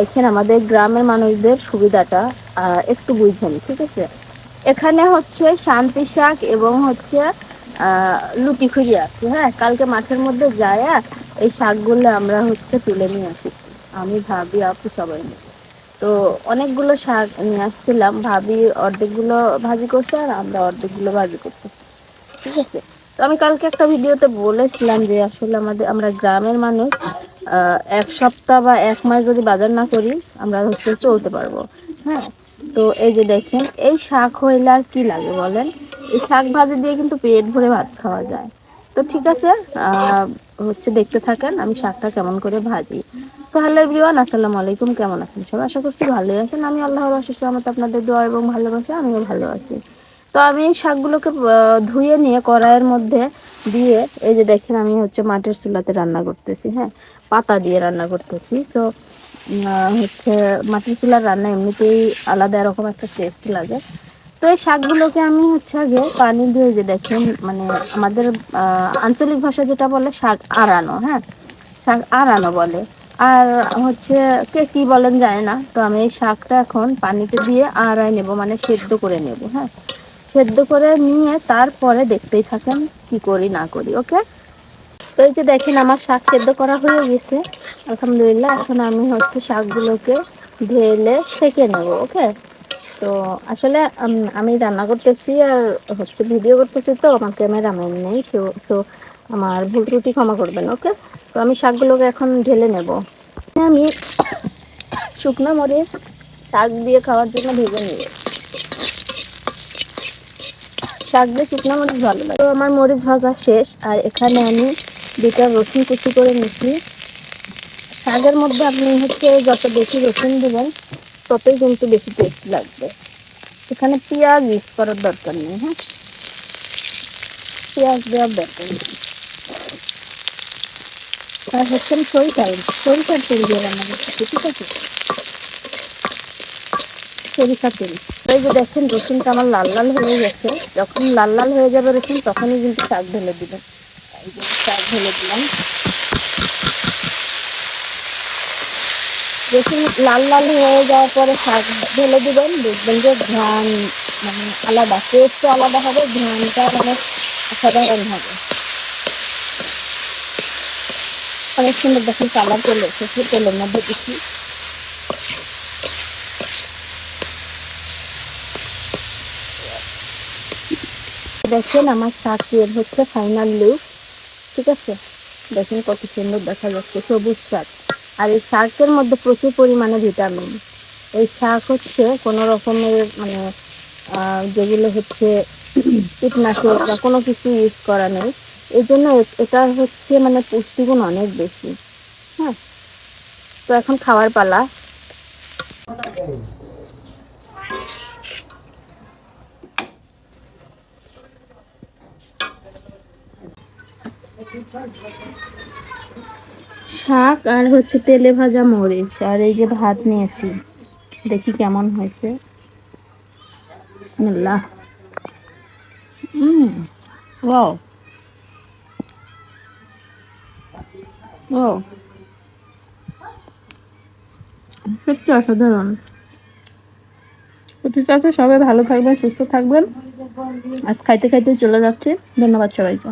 দেখেন, আমাদের গ্রামের মানুষদের সুবিধাটা একটু বুঝেন, ঠিক আছে? এখানে হচ্ছে শান্তি শাক এবং হচ্ছে লুটি খুঁজে হ্যাঁ? কালকে মাঠের মধ্যে যায় এই শাকগুলো আমরা হচ্ছে তুলে নিয়ে আসি। আমি, ভাবি, আপু সবাই মিলে। তো অনেকগুলো শাক নিয়ে আসছিলাম, ভাবি অর্ধেকগুলো ভাজি করছে আর আমরা অর্ধেকগুলো ভাজি করছি, ঠিক আছে? তো আমি কালকে একটা ভিডিওতে বলেছিলাম যে আসলে আমাদের, আমরা গ্রামের মানুষ এক সপ্তাহ বা এক মাস যদি বাজার না করি, আমরা হচ্ছে চলতে পারব। হ্যাঁ? তো এই যে দেখেন, এই শাক হইলে আর কি লাগে বলেন? এই শাক ভাজি দিয়ে কিন্তু পেট ভরে ভাত খাওয়া যায়। তো ঠিক আছে হচ্ছে দেখতে থাকেন আমি শাকটা কেমন করে ভাজি। তো হ্যালো এভরিওয়ান আসসালামু আলাইকুম, কেমন আছেন সবাই? আশা করছি ভালোই আছেন। আমি আল্লাহর অশেষ রহমতে আপনাদের দোয়া এবং ভালোবাসা, আমিও ভালো আছি। তো আমি এই শাকগুলোকে ধুয়ে নিয়ে কড়াইয়ের মধ্যে দিয়ে, এই যে দেখেন আমি হচ্ছে মাটির চুলাতে রান্না করতেছি হ্যাঁ? পাতা দিয়ে রান্না করতেছি। তো হচ্ছে মাটির চুলার রান্না এমনিতেই আলাদা এরকম একটা টেস্ট লাগে। তো এই শাকগুলোকে আমি হচ্ছে আগে পানি দিয়ে যে দেখেন মানে আমাদের আঞ্চলিক ভাষা যেটা বলে শাক আড়ানো হ্যাঁ? শাক আড়ানো বলে। আর হচ্ছে কে কি বলেন যায় না, তো আমি এই শাকটা এখন পানিতে দিয়ে আড়াই নেব মানে সেদ্ধ করে নেব হ্যাঁ? সেদ্ধ করে নিয়ে তারপরে দেখতেই থাকেন কি করি না করি, ওকে? তো এই যে দেখেন আমার শাক সেদ্ধ করা হয়ে গেছে। আলহামদুলিল্লাহ, এখন আমি হচ্ছে শাকগুলোকে ঢেলে সেঁকে নেব, ওকে? তো আসলে আমি রান্না করতেছি আর হচ্ছে ভিডিও করতেছি তো, আমার ক্যামেরা ক্যামেরাম্যান নেই সো আমার ভুল ত্রুটি ক্ষমা করবেন, ওকে? তো আমি শাকগুলোকে এখন ঢেলে নেব। আমি শুকনো মরিচ শাক দিয়ে খাওয়ার জন্য ভেজে নিব। শাক দিয়ে শুকনো মরিচ ভালো লাগে। তো আমার মরিচ ভাজা শেষ, আর এখানে আমি দুটা রসুন কুচি করে নিচ্ছি। শাকের মধ্যে আপনি হচ্ছে যত বেশি রসুন দেবেন, ততই কিন্তু বেশি টেস্ট লাগবে। এখানে পেঁয়াজ ইউজ করার দরকার নেই হ্যাঁ? পেঁয়াজ দেওয়ার দরকার নেই। আর হচ্ছে সরিষা সরিষার তেল দিয়ে রান্না ঠিক আছে? সরিষার তেল। এই যে দেখেন, রসুনটা আমার লাল লাল হয়ে গেছে। যখন লাল লাল হয়ে যাবে রসুন, তখনই কিন্তু শাক ঢেলে দিবেন। রসুন লাল লাল হয়ে যাওয়ার পরে শাক ঢেলে দিবেন। দেখবেন যে ঘ্রাণ মানে আলাদা টেস্টও আলাদা হবে, ঘ্রাণটা মানে অসাধারণ হবে। অনেক সুন্দর দেখেন কালার চলে এসেছে, তেলের মধ্যে কিছু দেখেন আমার শাকের হচ্ছে, ফাইনাল লুক। ঠিক আছে? দেখেন কত সুন্দর দেখা যাচ্ছে, সবুজ শাক। আর এই শাকের মধ্যে প্রচুর পরিমাণে ভিটামিন। এই শাক হচ্ছে কোনো রকমের মানে যেগুলো হচ্ছে কীটনাশক বা কোনো কিছু ইউজ করা নেই। এই জন্য এটা হচ্ছে মানে পুষ্টিগুণ অনেক বেশি। হ্যাঁ? তো এখন খাওয়ার পালা। শাক আর হচ্ছে তেলে ভাজা মরিচ, আর এই যে ভাত নিয়েছি। দেখি কেমন হয়েছে। বিসমিল্লাহ। ওয়াও। ও সত্যি অসাধারণ। ঠিক আছে, সবাই ভালো থাকবেন, সুস্থ থাকবেন। আজ খাইতে খাইতে চলে যাচ্ছে। ধন্যবাদ সবাইকে।